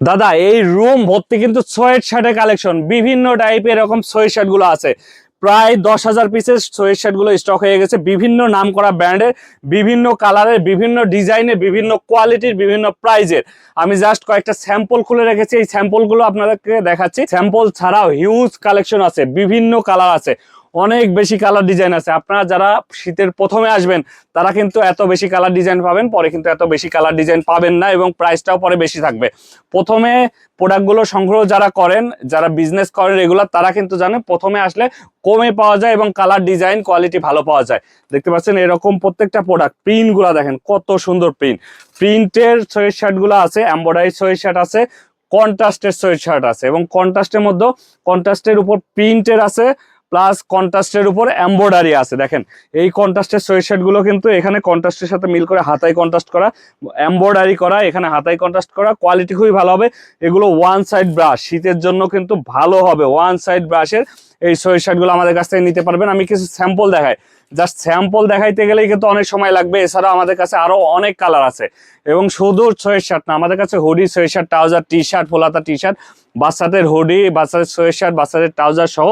দাদা, এই রুম ভর্তি কিন্তু সোয়েট শার্টের কালেকশন বিভিন্ন টাইপের এরকম সোয়েট শার্টগুলো আছে। প্রায় দশ হাজার পিসের সোয়েট শার্টগুলো স্টক হয়ে গেছে। বিভিন্ন নাম করা ব্র্যান্ডের, বিভিন্ন কালারের বিভিন্ন ডিজাইনের বিভিন্ন কোয়ালিটির বিভিন্ন প্রাইজের আমি জাস্ট কয়েকটা স্যাম্পল খুলে রেখেছি। এই স্যাম্পলগুলো আপনাদেরকে দেখাচ্ছি। স্যাম্পল ছাড়াও হিউজ কালেকশন আছে। বিভিন্ন কালার আছে। অনেক বেশি কালার ডিজাইন আছে। আপনারা যারা শীতের প্রথমে আসবেন, তারা কিন্তু এত বেশি কালার ডিজাইন পাবেন, পরে কিন্তু এত বেশি কালার ডিজাইন পাবেন না এবং প্রাইসটাও পরে বেশি থাকবে। প্রথমে প্রোডাক্টগুলো সংগ্রহ যারা করেন, যারা বিজনেস করেন রেগুলার তারা কিন্তু জানেন প্রথমে আসলে কমে পাওয়া যায় এবং কালার ডিজাইন কোয়ালিটি ভালো পাওয়া যায়। দেখতে পাচ্ছেন এরকম প্রত্যেকটা প্রোডাক্ট প্রিন্টগুলো দেখেন কত সুন্দর প্রিন্ট প্রিন্টের সোয়েট শার্টগুলো আছে এম্বয়ডারি সোয়েট শার্ট আছে কন্ট্রাস্টের সোয়েট শার্ট আছে এবং কন্ট্রাস্টের মধ্যে কন্ট্রাস্টের উপর প্রিন্টের আছে প্লাস কন্ট্রাস্টের উপর এম্বয়ডারি আছে, দেখেন। এই কন্ট্রাস্টের সোয়েটগুলো কিন্তু এখানে কন্ট্রাস্টের সাথে মিল করে হাতায় কন্ট্রাস্ট করা এম্বয়ডারি করা, এখানে হাতায় কন্ট্রাস্ট করা কোয়ালিটি খুবই ভালো হবে। এগুলো ওয়ান সাইড ব্রাশ শীতের জন্য কিন্তু ভালো হবে ওয়ান সাইড ব্রাশের এই সোয়েট শার্টগুলো আমাদের কাছ থেকে নিতে পারবেন। আমি কিছু স্যাম্পল দেখাই। জাস্ট স্যাম্পল দেখাইতে গেলেই কিন্তু অনেক সময় লাগবে। এছাড়াও আমাদের কাছে আরও অনেক কালার আছে। এবং শুধু সোয়েট শার্ট না, আমাদের কাছে hoodie sweat shirt trouser T shirt ফোলাতা T shirt বাচ্চাদের হুডি বাচ্চাদের সোয়েট শার্ট বাচ্চাদের ট্রাউজার সহ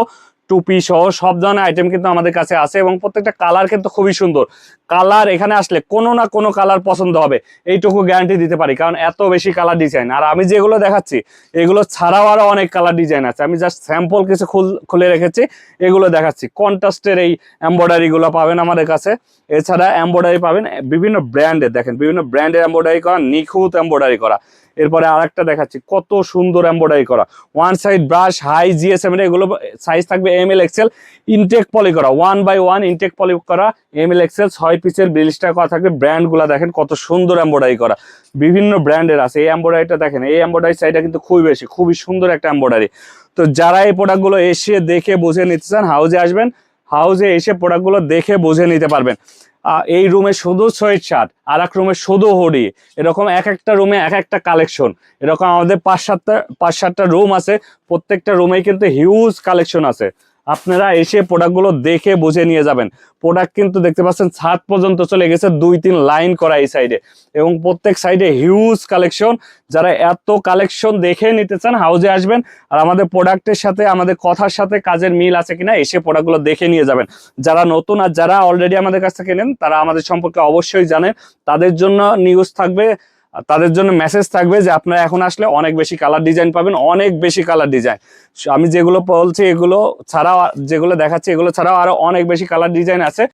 টুপি সহ সব ধরনের আইটেম কিন্তু আমাদের কাছে আছে এবং প্রত্যেকটা কালার কিন্তু খুবই সুন্দর। কালার এখানে আসলে কোনো না কোনো কালার পছন্দ হবে, এইটুকু গ্যারান্টি দিতে পারি, কারণ এত বেশি কালার ডিজাইন আর আমি যেগুলো দেখাচ্ছি, এগুলো ছাড়াও আরও অনেক কালার ডিজাইন আছে। আমি জাস্ট স্যাম্পল কিছু খুল- রেখেছি, এগুলো দেখাচ্ছি। কন্ট্রাস্টের এই এম্বয়ডারি গুলো পাবেন আমাদের কাছে। এছাড়া এম্বয়ডারি পাবেন বিভিন্ন ব্র্যান্ডের দেখেন, বিভিন্ন ব্র্যান্ডের এম্বয়ডারি করা, নিখুঁত এম্বয়ডারি করা। এরপরে আরেকটা দেখাচ্ছি। কত সুন্দর এম্বয়ডারি করা। One side brush high GSM এগুলো সাইজ থাকবে M L XL intact poly করা। One by one intact poly করা এম এল এক্সেল ছয় পিসের ব্রিলিশটা করা থাকবে। ব্র্যান্ডগুলো দেখেন, কত সুন্দর এম্বয়ডারি করা। বিভিন্ন ব্র্যান্ডের আছে। এই এম্বয়ডারিটা দেখেন, এই এম্বয়ডারি সাইডটা কিন্তু খুবই বেশি, খুবই সুন্দর একটা এম্বয়ডারি তো যারা এই প্রোডাক্টগুলো এসে দেখে বুঝে নিতে চান হাউজে আসবেন হাউজে এসে প্রোডাক্টগুলো দেখে বুঝে নিতে পারবেন। এই রুমে শুধু সোয়েট শার্ট আর এক রুমে শুধু হরি এরকম এক একটা রুমে এক একটা কালেকশন এরকম আমাদের পাঁচ সাতটা পাঁচ সাতটা রুম আছে, প্রত্যেকটা রুমে কিন্তু হিউজ কালেকশন আছে। আপনারা এসে প্রোডাক্টগুলো দেখে বুঝে নিয়ে যাবেন। প্রোডাক্ট কিন্তু দেখতে পাচ্ছেন, ছাদ পর্যন্ত চলে গেছে দুই তিন লাইন করা এই সাইডে এবং প্রত্যেক সাইডে হিউজ কালেকশন যারা এত কালেকশন দেখে নিতে চান হাউজে আসবেন আর আমাদের প্রোডাক্টের সাথে, আমাদের কথার সাথে কাজের মিল আছে কিনা, এসে প্রোডাক্টগুলো দেখে নিয়ে যাবেন। যারা নতুন আর যারা অলরেডি আমাদের কাছ থেকে নেন, তারা আমাদের সম্পর্কে অবশ্যই জানেন। তাদের জন্য নিউজ থাকবে। তাদের জন্য মেসেজ থাকবে যে আপনারা এখন আসলে অনেক বেশি কালার ডিজাইন পাবেন, অনেক বেশি কালার ডিজাইন আমি যেগুলো বলছি এগুলো ছাড়াও, যেগুলো দেখাচ্ছি এগুলো ছাড়াও আরও অনেক বেশি কালার ডিজাইন আছে।